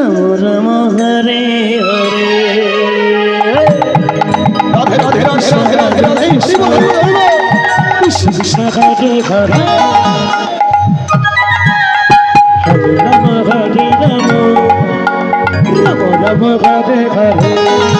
Ram Ram Hare Hare Radhe Radhe Radhe Radhe Radhe বল। Krishna Krishna Hare Hare. হরে Ram হরে Ram. Ram Hare Hare Hare.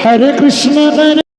হরে Krishna হরে